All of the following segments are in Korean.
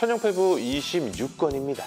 천연팔부 26건입니다.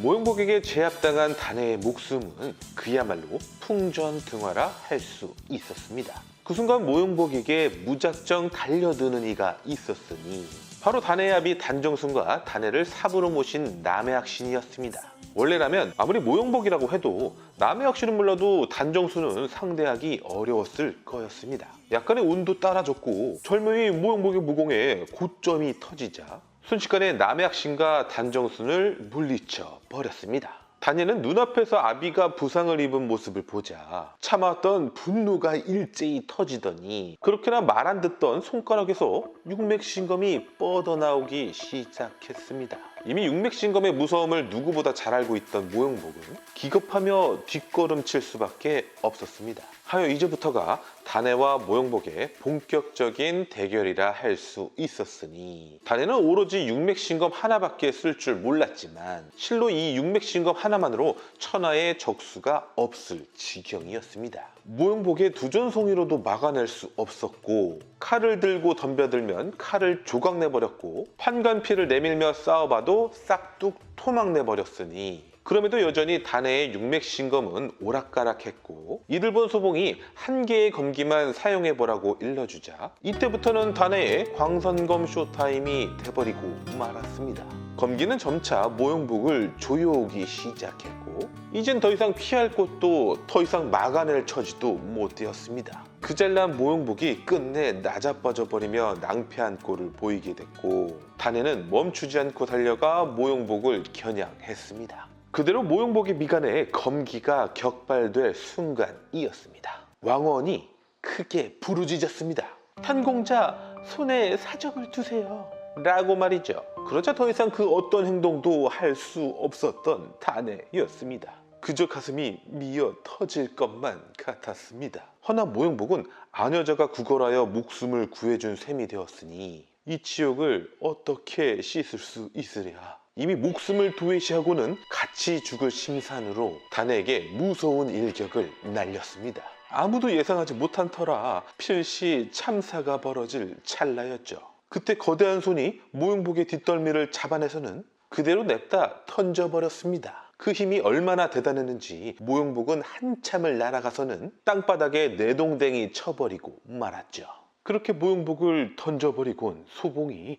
모형복에게 제압당한 단해의 목숨은 그야말로 풍전등화라 할 수 있었습니다. 그 순간 모형복에게 무작정 달려드는 이가 있었으니 바로 단해의 아비 단정순과 단해를 삽으로 모신 남해학신이었습니다. 원래라면 아무리 모형복이라고 해도 남해학신은 몰라도 단정순은 상대하기 어려웠을 거였습니다. 약간의 운도 따라줬고 절묘히 모형복의 무공에 고점이 터지자 순식간에 남해학신과 단정순을 물리쳐 버렸습니다. 단예는 눈앞에서 아비가 부상을 입은 모습을 보자 참았던 분노가 일제히 터지더니 그렇게나 말 안 듣던 손가락에서 육맥신검이 뻗어나오기 시작했습니다. 이미 육맥신검의 무서움을 누구보다 잘 알고 있던 모형복은 기겁하며 뒷걸음칠 수밖에 없었습니다. 하여 이제부터가 단해와 모형복의 본격적인 대결이라 할 수 있었으니 단해는 오로지 육맥신검 하나밖에 쓸 줄 몰랐지만 실로 이 육맥신검 하나만으로 천하의 적수가 없을 지경이었습니다. 모형복의 두전송이로도 막아낼 수 없었고 칼을 들고 덤벼들면 칼을 조각내버렸고 판관피를 내밀며 싸워봐도 싹둑 토막내버렸으니 그럼에도 여전히 단해의 육맥신검은 오락가락했고 이들 본 소봉이 한 개의 검기만 사용해보라고 일러주자 이때부터는 단해의 광선검 쇼타임이 돼버리고 말았습니다. 검기는 점차 모형복을 조여오기 시작했고 이젠 더 이상 피할 곳도 더 이상 막아낼 처지도 못 되었습니다. 그 잘난 모형복이 끝내 낮아빠져 버리며 낭패한 꼴을 보이게 됐고 단해는 멈추지 않고 달려가 모형복을 겨냥했습니다. 그대로 모형복의 미간에 검기가 격발될 순간이었습니다. 왕원이 크게 부르짖었습니다. 탄공자 손에 사정을 두세요. 라고 말이죠. 그러자 더 이상 그 어떤 행동도 할 수 없었던 단해였습니다. 그저 가슴이 미어 터질 것만 같았습니다. 허나 모형복은 아녀자가 구걸하여 목숨을 구해준 셈이 되었으니 이 치욕을 어떻게 씻을 수 있으랴. 이미 목숨을 도외시하고는 같이 죽을 심산으로 단에게 무서운 일격을 날렸습니다. 아무도 예상하지 못한 터라 필시 참사가 벌어질 찰나였죠. 그때 거대한 손이 모형복의 뒷덜미를 잡아내서는 그대로 냅다 던져버렸습니다. 그 힘이 얼마나 대단했는지 모형복은 한참을 날아가서는 땅바닥에 내동댕이 쳐버리고 말았죠. 그렇게 모형복을 던져버리곤 소봉이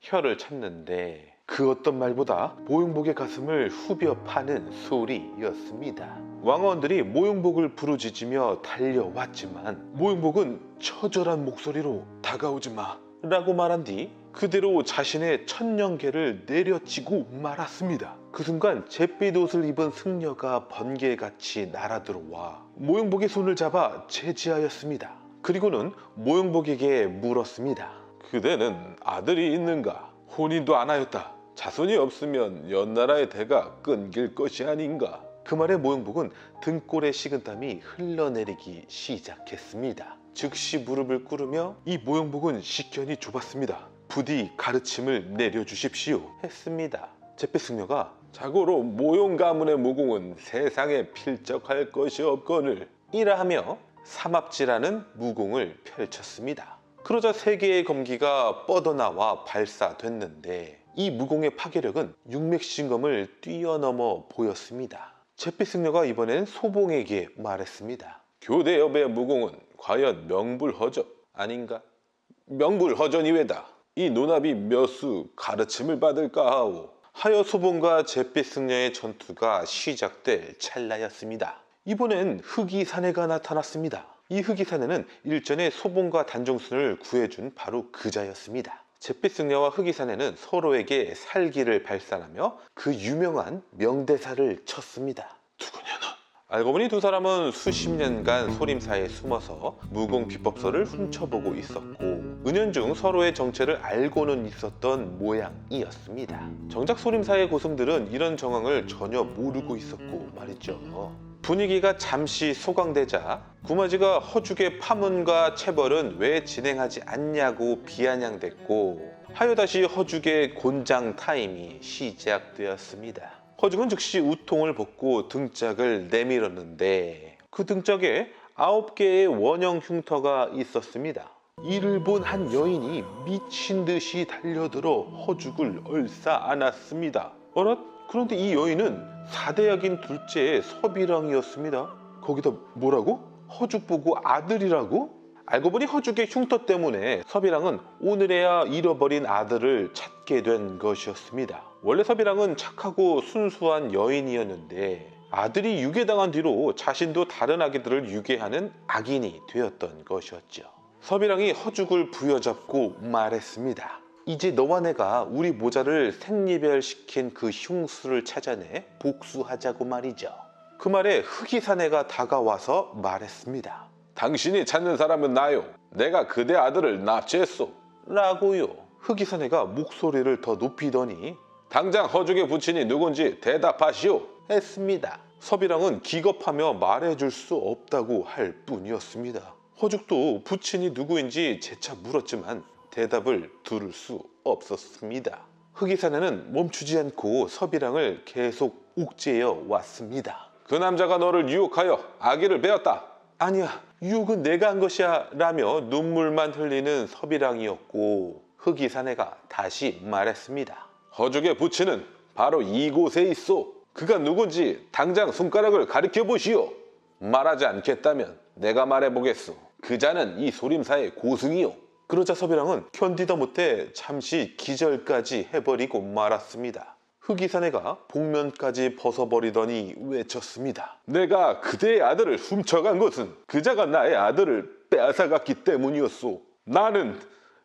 혀를 찾는데 그 어떤 말보다 모용복의 가슴을 후벼 파는 소리였습니다. 왕원들이 모용복을 부르짖으며 달려왔지만 모용복은 처절한 목소리로 다가오지 마 라고 말한 뒤 그대로 자신의 천년계를 내려치고 말았습니다. 그 순간 잿빛 옷을 입은 승려가 번개같이 날아들어와 모용복의 손을 잡아 제지하였습니다. 그리고는 모용복에게 물었습니다. 그대는 아들이 있는가? 혼인도 안 하였다. 자손이 없으면 연나라의 대가 끊길 것이 아닌가? 그 말에 모형복은 등골의 식은 땀이 흘러내리기 시작했습니다. 즉시 무릎을 꿇으며 이 모형복은 식견이 좁았습니다. 부디 가르침을 내려주십시오 했습니다. 제페승려가 자고로 모용 가문의 무공은 세상에 필적할 것이 없거늘 이라 하며 삼합지라는 무공을 펼쳤습니다. 그러자 세 개의 검기가 뻗어나와 발사됐는데 이 무공의 파괴력은 육맥신검을 뛰어넘어 보였습니다. 제피 승려가 이번엔 소봉에게 말했습니다. 교대엽의 무공은 과연 명불허전 아닌가? 명불허전이외다. 이 노납이 몇 수 가르침을 받을까 하오. 하여 소봉과 제피승려의 전투가 시작될 찰나였습니다. 이번엔 흑이 사내가 나타났습니다. 이 흑이 사내는 일전에 소봉과 단종순을 구해준 바로 그자였습니다. 잿빛승려와 흑이사내는 서로에게 살기를 발산하며 그 유명한 명대사를 쳤습니다. 누구냐 너? 알고 보니 두 사람은 수십 년간 소림사에 숨어서 무공 비법서를 훔쳐보고 있었고 은연중 서로의 정체를 알고는 있었던 모양이었습니다. 정작 소림사의 고승들은 이런 정황을 전혀 모르고 있었고 말이죠. 분위기가 잠시 소강되자 구마지가 허죽의 파문과 체벌은 왜 진행하지 않냐고 비아냥댔고 하여 다시 허죽의 곤장 타임이 시작되었습니다. 허죽은 즉시 우통을 벗고 등짝을 내밀었는데 그 등짝에 아홉 개의 원형 흉터가 있었습니다. 이를 본 한 여인이 미친 듯이 달려들어 허죽을 얼싸 안았습니다. 어라? 그런데 이 여인은 사대약인 둘째 서비랑이었습니다. 거기다 뭐라고? 허죽 보고 아들이라고? 알고 보니 허죽의 흉터 때문에 서비랑은 오늘에야 잃어버린 아들을 찾게 된 것이었습니다. 원래 서비랑은 착하고 순수한 여인이었는데 아들이 유괴당한 뒤로 자신도 다른 아기들을 유괴하는 악인이 되었던 것이었죠. 서비랑이 허죽을 부여잡고 말했습니다. 이제 너와 내가 우리 모자를 생리별시킨 그 흉수를 찾아내 복수하자고 말이죠. 그 말에 흑이 사내가 다가와서 말했습니다. 당신이 찾는 사람은 나요. 내가 그대 아들을 납치했소. 라고요. 흑이 사내가 목소리를 더 높이더니 당장 허죽의 부친이 누군지 대답하시오. 했습니다. 서비랑은 기겁하며 말해줄 수 없다고 할 뿐이었습니다. 허죽도 부친이 누구인지 재차 물었지만 대답을 들을 수 없었습니다. 흑이사내는 멈추지 않고 서비랑을 계속 옥죄어 왔습니다. 그 남자가 너를 유혹하여 아기를 베었다. 아니야, 유혹은 내가 한 것이야 라며 눈물만 흘리는 서비랑이었고 흑이사내가 다시 말했습니다. 허죽의 부친은 바로 이곳에 있소. 그가 누군지 당장 손가락을 가리켜 보시오. 말하지 않겠다면 내가 말해보겠소. 그자는 이 소림사의 고승이요. 그러자 서비랑은 견디다 못해 잠시 기절까지 해버리고 말았습니다. 흑이사내가 복면까지 벗어버리더니 외쳤습니다. 내가 그대의 아들을 훔쳐간 것은 그자가 나의 아들을 빼앗아갔기 때문이었소. 나는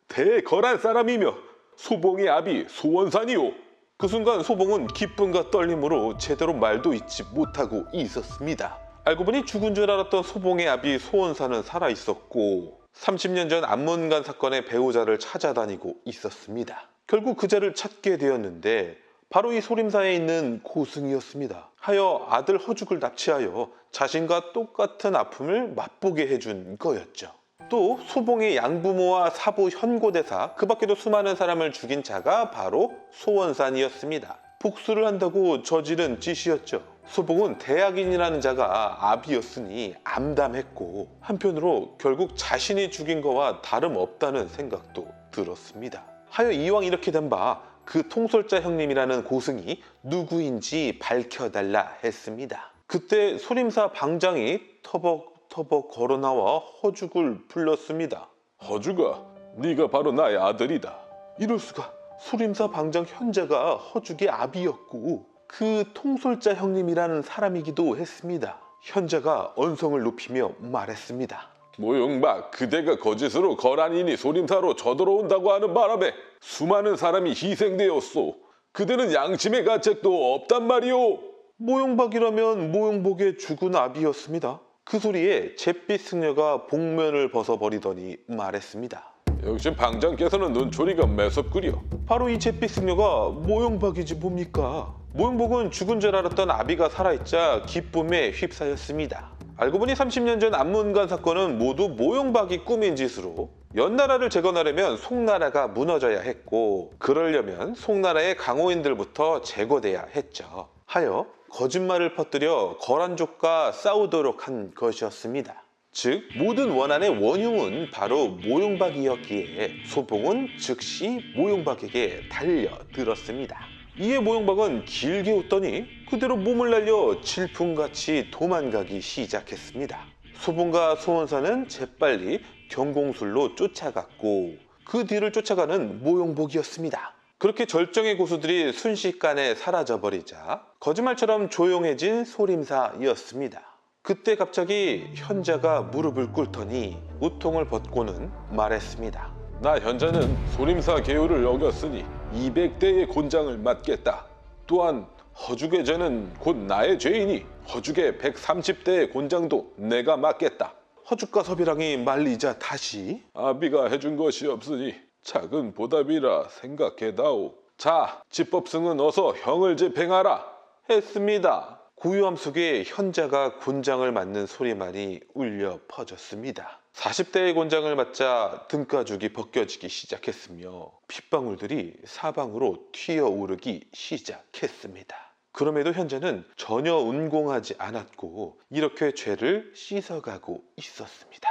대거란 사람이며 소봉의 아비 소원산이오. 그 순간 소봉은 기쁨과 떨림으로 제대로 말도 잇지 못하고 있었습니다. 알고 보니 죽은 줄 알았던 소봉의 아비 소원사는 살아 있었고 30년 전 안문간 사건의 배우자를 찾아다니고 있었습니다. 결국 그자를 찾게 되었는데 바로 이 소림사에 있는 고승이었습니다. 하여 아들 허죽을 납치하여 자신과 똑같은 아픔을 맛보게 해준 거였죠. 또 소봉의 양부모와 사부 현고대사 그 밖에도 수많은 사람을 죽인 자가 바로 소원산이었습니다. 복수를 한다고 저지른 짓이었죠. 소봉은 대학인이라는 자가 아비였으니 암담했고 한편으로 결국 자신이 죽인 거와 다름없다는 생각도 들었습니다. 하여 이왕 이렇게 된 바 그 통솔자 형님이라는 고승이 누구인지 밝혀달라 했습니다. 그때 소림사 방장이 터벅터벅 걸어 나와 허죽을 불렀습니다. 허죽아, 네가 바로 나의 아들이다. 이럴 수가 소림사 방장 현자가 허죽의 아비였고 그 통솔자 형님이라는 사람이기도 했습니다. 현자가 언성을 높이며 말했습니다. 모용박, 그대가 거짓으로 거란인이 소림사로 저들어온다고 하는 바람에 수많은 사람이 희생되었소. 그대는 양심의 가책도 없단 말이오. 모용박이라면 모용복의 죽은 아비였습니다. 그 소리에 잿빛 승려가 복면을 벗어버리더니 말했습니다. 역시 방장께서는 눈초리가 매섭구려. 바로 이 잿빛 승려가 모용박이지 뭡니까? 모용복은 죽은 줄 알았던 아비가 살아있자 기쁨에 휩싸였습니다. 알고 보니 30년 전 안문관 사건은 모두 모용박이 꾸민 짓으로 연나라를 재건하려면 송나라가 무너져야 했고 그러려면 송나라의 강호인들부터 제거돼야 했죠. 하여 거짓말을 퍼뜨려 거란족과 싸우도록 한 것이었습니다. 즉 모든 원한의 원흉은 바로 모용박이었기에 소봉은 즉시 모용박에게 달려들었습니다. 이에 모용박은 길게 웃더니 그대로 몸을 날려 질풍같이 도망가기 시작했습니다. 소봉과 소원사는 재빨리 경공술로 쫓아갔고 그 뒤를 쫓아가는 모용복이었습니다. 그렇게 절정의 고수들이 순식간에 사라져버리자 거짓말처럼 조용해진 소림사이었습니다. 그때 갑자기 현자가 무릎을 꿇더니 우통을 벗고는 말했습니다. 나 현자는 소림사 계율을 어겼으니 200대의 곤장을 맞겠다. 또한 허죽의 죄는 곧 나의 죄이니 허죽의 130대의 곤장도 내가 맞겠다. 허죽과 서비랑이 말리자 다시 아비가 해준 것이 없으니 작은 보답이라 생각해다오. 자, 집법승은 어서 형을 집행하라. 했습니다. 고요함 속에 현자가 곤장을 맞는 소리만이 울려 퍼졌습니다. 40대의 곤장을 맞자 등가죽이 벗겨지기 시작했으며 핏방울들이 사방으로 튀어오르기 시작했습니다. 그럼에도 현재는 전혀 운공하지 않았고 이렇게 죄를 씻어가고 있었습니다.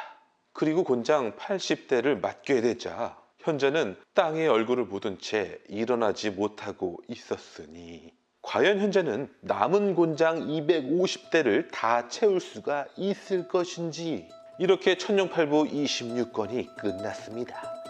그리고 곤장 80대를 맞게 되자 현재는 땅에 얼굴을 묻은 채 일어나지 못하고 있었으니 과연 현재는 남은 곤장 250대를 다 채울 수가 있을 것인지 이렇게 천룡팔부 26권이 끝났습니다.